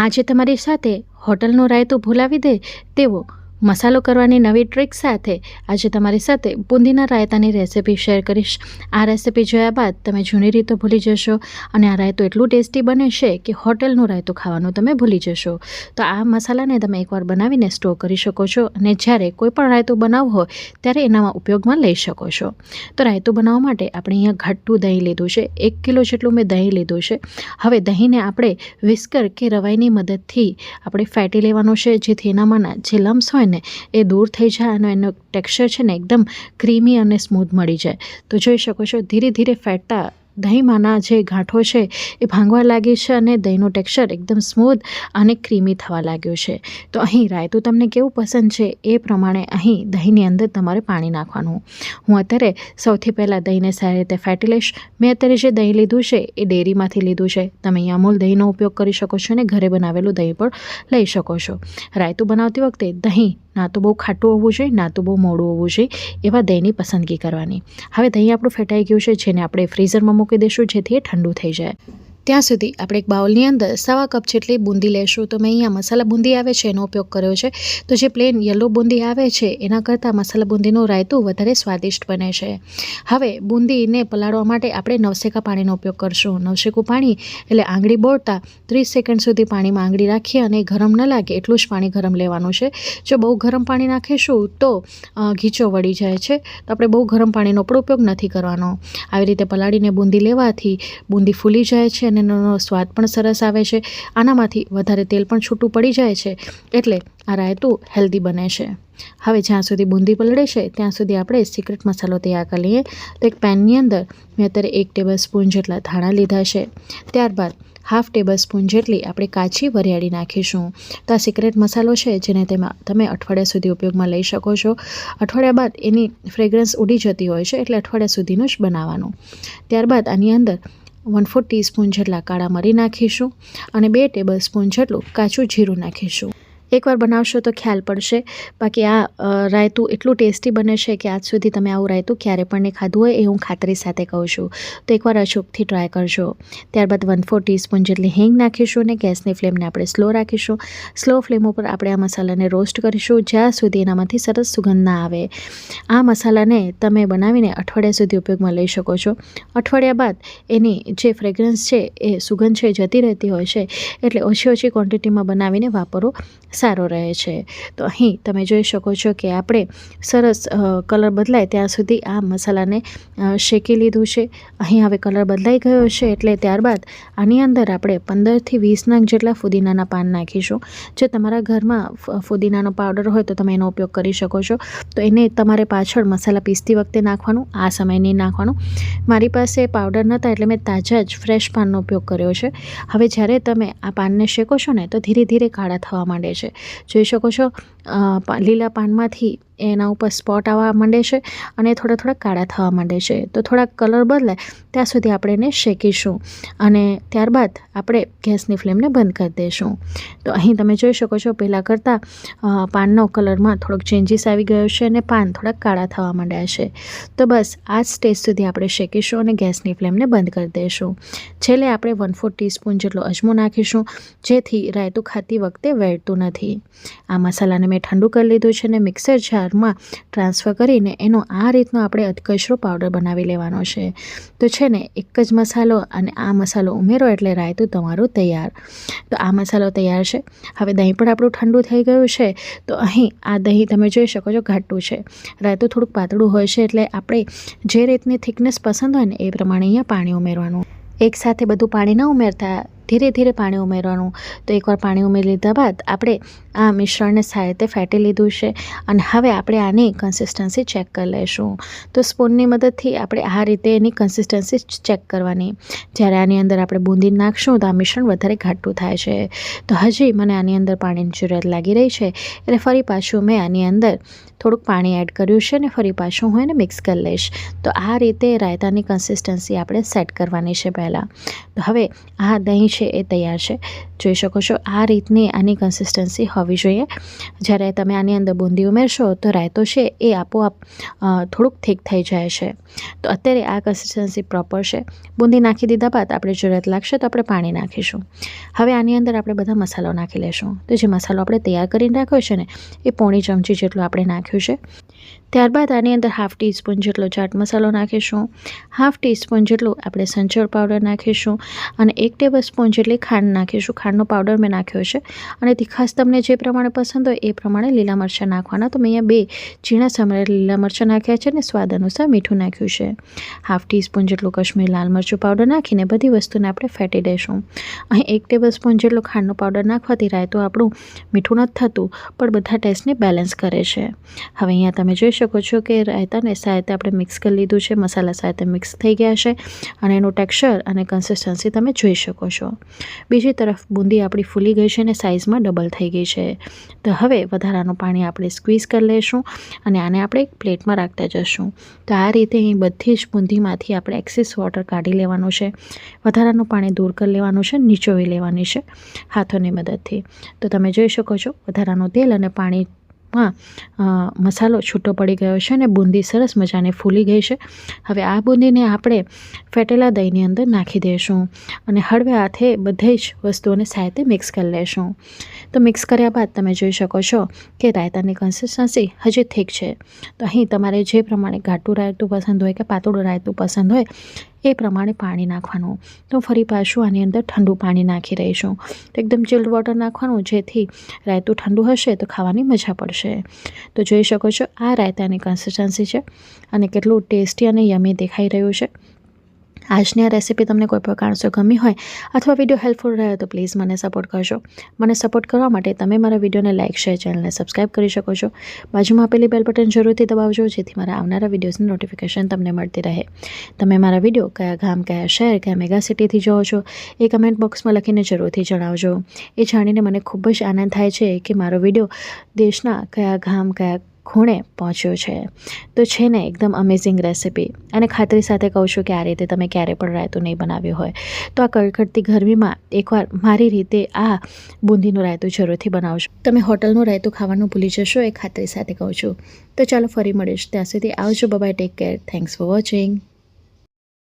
આજે તમારી સાથે હોટલનો રાયતું ભૂલાવી દે તેવો મસાલો કરવાની નવી ટ્રીક સાથે આજે તમારી સાથે બુંદીના રાયતાની રેસિપી શેર કરીશ. આ રેસિપી જોયા બાદ તમે જૂની રીતો ભૂલી જશો અને આ રાયતું એટલું ટેસ્ટી બને છે કે હોટલનું રાયતું ખાવાનું તમે ભૂલી જશો. તો આ મસાલાને તમે એકવાર બનાવીને સ્ટોર કરી શકો છો અને જ્યારે કોઈ પણ રાયતું બનાવવું હોય ત્યારે એનામાં ઉપયોગમાં લઈ શકો છો. તો રાયતું બનાવવા માટે આપણે અહીંયા ઘાટું દહીં લીધું છે. એક કિલો જેટલું મેં દહીં લીધું છે. હવે દહીંને આપણે વિસ્કર કે રવાઈની મદદથી આપણે ફેટી લેવાનું છે જેથી એનામાંના જે લમ્સ હોય ને એ દૂર થઈ જાય અને એનો ટેક્સચર છે ને એકદમ ક્રીમી અને સ્મૂથ મળી જાય. તો જોઈ શકો છો ધીરે ધીરે ફેટતા દહીંમાંના જે ગાંઠો છે એ ભાંગવા લાગી છે અને દહીંનું ટેક્સચર એકદમ સ્મૂથ અને ક્રીમી થવા લાગ્યું છે. તો અહીં રાયતું તમને કેવું પસંદ છે એ પ્રમાણે અહીં દહીંની અંદર તમારે પાણી નાખવાનું. હું અત્યારે સૌથી પહેલાં દહીંને સારી રીતે ફેટી લઈશ. મેં અત્યારે જે દહીં લીધું છે એ ડેરીમાંથી લીધું છે. તમે અહીં અમૂલ દહીંનો ઉપયોગ કરી શકો છો અને ઘરે બનાવેલું દહીં પણ લઈ શકો છો. રાયતું બનાવતી વખતે દહીં ના તો બહુ ખાટું હોવું જોઈએ, ના તો બહુ મોડું હોવું જોઈએ એવા દહીંની પસંદગી કરવાની. હવે દહીં આપણું ફેટાઈ ગયું છે જેને આપણે ફ્રીઝરમાં મૂકી દઈશું જેથી એ ઠંડુ થઈ જાય. ત્યાં સુધી આપણે એક બાઉલની અંદર સવા કપ જેટલી બુંદી લેશું. તો મેં અહીંયા મસાલા બુંદી આવે છે, એનો ઉપયોગ કર્યો છે. તો જે પ્લેન યલો બુંદી આવે છે, એના કરતાં મસાલા બુંદીનું રાયતું વધારે સ્વાદિષ્ટ બને છે. હવે બુંદીને પલાળવા માટે આપણે નવસેકા પાણીનો ઉપયોગ કરશું. નવસેકું પાણી એટલે આંગળી બોળતા ત્રીસ સેકન્ડ સુધી પાણીમાં આંગળી રાખીએ અને ગરમ ન લાગે એટલું જ પાણી ગરમ લેવાનું છે. જો બહુ ગરમ પાણી નાખીશું તો ઘીચો વળી જાય છે. તો આપણે બહુ ગરમ પાણીનો પણ ઉપયોગ નથી કરવાનો. આવી રીતે પલાળીને બુંદી લેવાથી બુંદી ફૂલી જાય છે અને એનો સ્વાદ પણ સરસ આવે છે. આનામાંથી વધારે તેલ પણ છૂટું પડી જાય છે. એટલે આ રાયતું હેલ્ધી બને છે. હવે જ્યાં સુધી બુંદી પલળે છે, ત્યાં સુધી આપણે સિક્રેટ મસાલો તૈયાર કરી લઈએ. તો એક પેનની અંદર મેં અત્યારે એક ટેબલ સ્પૂન જેટલા ધાણા લીધા છે. ત્યારબાદ હાફ ટેબલ સ્પૂન જેટલી આપણે કાચી વરિયાળી નાખીશું. તો આ સિક્રેટ મસાલો છે, જેને તેમાં તમે અઠવાડિયા સુધી ઉપયોગમાં લઈ શકો છો. અઠવાડિયા બાદ એની ફ્રેગ્રન્સ ઉડી જતી હોય છે, એટલે અઠવાડિયા સુધીનું જ બનાવવાનું. ત્યારબાદ આની અંદર વન ફોર ટીસ્પૂન જેટલા કાળા મરી નાખીશું અને બે ટેબલ સ્પૂન જેટલું કાચું જીરું નાખીશું. એકવાર બનાવશો તો ખ્યાલ પડશે. બાકી આ રાયતું એટલું ટેસ્ટી બને છે કે આજ સુધી તમે આવું રાયતું ક્યારે પણ નહીં ખાધું હોય એ હું ખાતરી સાથે કહું છું. તો એકવાર અચૂકથી ટ્રાય કરજો. ત્યારબાદ વન ફોર ટીસ્પૂન જેટલી હિંગ નાખીશું અને ગેસની ફ્લેમને આપણે સ્લો રાખીશું. સ્લો ફ્લેમ ઉપર આપણે આ મસાલાને રોસ્ટ કરીશું જ્યાં સુધી એનામાંથી સરસ સુગંધ ના આવે. આ મસાલાને તમે બનાવીને અઠવાડિયા સુધી ઉપયોગમાં લઈ શકો છો. અઠવાડિયા બાદ એની જે ફ્રેગ્રન્સ છે એ સુગંધ છે જતી રહેતી હોય છે. એટલે ઓછી ઓછી ક્વોન્ટિટીમાં બનાવીને વાપરો. સારો રહે છે. તો અહીં તમે જોઈ શકો છો કે આપણે સરસ કલર બદલાય ત્યાં સુધી આ મસાલાને શેકી લીધું છે. અહીં હવે કલર બદલાઈ ગયો છે એટલે ત્યારબાદ આની અંદર આપણે પંદરથી વીસ નંગ જેટલા ફુદીનાના પાન નાખીશું. જો તમારા ઘરમાં ફુદીનાનો પાવડર હોય તો તમે એનો ઉપયોગ કરી શકો છો. તો એને તમારે પાછળ મસાલા પીસતી વખતે નાખવાનું, આ સમય નહીં નાખવાનું. મારી પાસે પાવડર નહોતા એટલે મેં તાજા જ ફ્રેશ પાનનો ઉપયોગ કર્યો છે. હવે જ્યારે તમે આ પાનને શેકો છો ને, તો ધીરે ધીરે કાળા થવા માંડે છે. જોઈ શકો છો? લીલા પાનમાંથી એના ઉપર સ્પોટ આવવા માંડે છે અને થોડા થોડા કાળા થવા માંડે છે. તો થોડાક કલર બદલાય ત્યાં સુધી આપણે એને શેકીશું અને ત્યારબાદ આપણે ગેસની ફ્લેમને બંધ કરી દઈશું તો અહીં તમે જોઈ શકો છો પહેલાં કરતાં પાનનો કલરમાં થોડોક ચેન્જીસ આવી ગયો છે અને પાન થોડાક કાળા થવા માંડ્યા છે. તો બસ, આ સ્ટેજ સુધી આપણે શેકીશું અને ગેસની ફ્લેમને બંધ કરી દઈશું છેલ્લે આપણે વન ફોર ટીસ્પૂન જેટલો અજમો નાખીશું, જેથી રાયતું ખાતી વખતે વેળતું નથી. આ મસાલાને મેં ઠંડુ કરી લીધું છે ને મિક્સર જારમાં ટ્રાન્સફર કરીને એનો આ રીતનો આપણે અધકચરો પાવડર બનાવી લેવાનો છે. તો છે ને, એક જ મસાલો અને આ મસાલો ઉમેરો એટલે રાયતું તમારું તૈયાર. તો આ મસાલો તૈયાર છે. હવે દહીં પણ આપણું ઠંડુ થઈ ગયું છે. તો અહીં આ દહીં તમે જોઈ શકો છો ઘાટું છે. રાયતું થોડુંક પાતળું હોય છે એટલે આપણે જે રીતની થિકનેસ પસંદ હોય ને એ પ્રમાણે અહીંયા પાણી ઉમેરવાનું. એકસાથે બધું પાણી ન ઉમેરતા ધીરે ધીરે પાણી ઉમેરવાનું. તો એકવાર પાણી ઉમેરી લીધા બાદ આપણે આ મિશ્રણને સારી રીતે ફેટી લીધું છે અને હવે આપણે આની કન્સિસ્ટન્સી ચેક કરી લઈશું. તો સ્પૂનની મદદથી આપણે આ રીતે એની કન્સિસ્ટન્સી ચેક કરવાની. જ્યારે આની અંદર આપણે બૂંદી નાખશું તો આ મિશ્રણ વધારે ઘાટું થાય છે. તો હજી મને આની અંદર પાણીની જરૂરિયાત લાગી રહી છે એટલે ફરી પાછું મેં આની અંદર થોડુંક પાણી એડ કર્યું છે અને ફરી પાછું હું એને મિક્સ કરી લઈશ. તો આ રીતે રાયતાની કન્સિસ્ટન્સી આપણે સેટ કરવાની છે પહેલાં. તો હવે આ દહીં છે એ તૈયાર છે. જોઈ શકો છો, આ રીતની આની કન્સિસ્ટન્સી હોવી જોઈએ. જ્યારે તમે આની અંદર બુંદી ઉમેરશો, તો રાયતો છે એ આપોઆપ થોડુંક થીક થઈ જાય છે. તો અત્યારે આ કન્સિસ્ટન્સી પ્રોપર છે. બુંદી નાખી દીધા બાદ આપણે જરૂરત લાગશે તો આપણે પાણી નાખીશું. હવે આની અંદર આપણે બધા મસાલો નાખી લેશું. તો જે મસાલો આપણે તૈયાર કરીને રાખ્યો છે ને, એ પોણી ચમચી જેટલો આપણે નાખ્યું છે. ત્યારબાદ આની અંદર હાફ ટીસ્પૂન જેટલો ચાટ મસાલો નાખીશું હાફ ટીસ્પૂન જેટલું આપણે સંચળ પાવડર નાખીશું અને એક ટેબલ સ્પૂન જેટલી ખાંડ નાખીશું. ખાંડનો પાવડર મેં નાખ્યો છે અને તીખાસ તમને જે પ્રમાણે પસંદ હોય એ પ્રમાણે લીલા મરચાં નાખવાના. તો મેં અહીંયા બે ઝીણા સમારેલા લીલા મરચાં નાખ્યા છે અને સ્વાદ અનુસાર મીઠું નાખ્યું છે. હાફ ટીસ્પૂન જેટલું કશ્મીર લાલ મરચું પાવડર નાખીને બધી વસ્તુને આપણે ફેટી દઈશું. અહીં એક ટેબલ સ્પૂન જેટલો ખાંડનો પાવડર નાખવાથી રાયતું આપણું મીઠું નથી થતું, પણ બધા ટેસ્ટને બેલેન્સ કરે છે. હવે અહીંયા તમે જોઈ શકો છો કે રાયતાને સાથે આપણે મિક્સ કરી લીધું છે. મસાલા સાથે મિક્સ થઈ ગયા છે અને એનું ટેક્સચર અને કન્સિસ્ટન્સી તમે જોઈ શકો છો. બીજી તરફ બુંદી આપણી ફૂલી ગઈ છે અને સાઇઝમાં ડબલ થઈ ગઈ છે. તો હવે વધારાનું પાણી આપણે સ્ક્વીઝ કરી લઈશું અને આને આપણે એક પ્લેટમાં રાખતા જશું. તો આ રીતે અહીં બધી જ બુંદીમાંથી આપણે એક્સિસ વોટર કાઢી લેવાનું છે. વધારાનું પાણી દૂર કરી લેવાનું છે, નીચોવી લેવાની છે હાથોની મદદથી. તો તમે જોઈ શકો છો, વધારાનું તેલ અને પાણી માં મસાલો છૂટો પડી ગયો છે અને બુંદી સરસ મજાને ફૂલી ગઈ છે. હવે આ બુંદીને આપણે ફેટેલા દહીંની અંદર નાખી દઈશું અને હળવે હાથે બધી જ વસ્તુઓને સાથે મિક્સ કરી લઈશું તો મિક્સ કર્યા બાદ તમે જોઈ શકો છો કે રાયતાની કન્સિસ્ટન્સી હજી ઠીક છે. તો અહીં તમારે જે પ્રમાણે ઘાટું રાયતું પસંદ હોય કે પાતળું રાયતું પસંદ હોય એ પ્રમાણે પાણી નાખવાનું. તો ફરી પાછું આની અંદર ઠંડુ પાણી નાખી રહીશું. તો એકદમ ચિલ્ડ વોટર નાખવાનું, જેથી રાયતું ઠંડુ હશે તો ખાવાની મજા પડશે. તો જોઈ શકો છો આ રાયતાની કન્સિસ્ટન્સી છે અને કેટલું ટેસ્ટી અને યમી દેખાઈ રહ્યું છે. આજની આ રેસીપી તમને કોઈ પણ કારણસર ગમી હોય અથવા વીડિયો હેલ્પફુલ રહ્યો તો પ્લીઝ મને સપોર્ટ કરજો. મને સપોર્ટ કરવા માટે તમે મારા વિડીયોને લાઇક શેર ચેનલને સબસ્ક્રાઇબ કરી શકો છો. બાજુમાં આપેલી બેલ બટન જરૂરથી દબાવજો, જેથી મારા આવનારા વિડીયોઝની નોટિફિકેશન તમને મળતી રહે. તમે મારા વીડિયો કયા ગામ, કયા શહેર, કયા મેગા સિટીથી જોવો છો, એ કમેન્ટ બોક્સમાં લખીને જરૂરથી જણાવજો. એ જાણીને મને ખૂબ જ આનંદ થાય છે કે મારો વીડિયો દેશના કયા ગામ, કયા ખૂણે પહોંચ્યો છે. તો છે ને, એકદમ અમેઝિંગ રેસિપી અને ખાતરી સાથે કહું છું કે આ રીતે તમે ક્યારે પણ રાયતું નહીં બનાવ્યું હોય. તો આ કડકડતી ગરમીમાં એકવાર મારી રીતે આ બુંદીનું રાયતું જરૂરથી બનાવજો. તમે હોટલનું રાયતું ખાવાનું ભૂલી જશો, એ ખાતરી સાથે કહું છું. તો ચાલો ફરી મળીશ. ત્યાં સુધી આવજો. Bye bye take care thanks for watching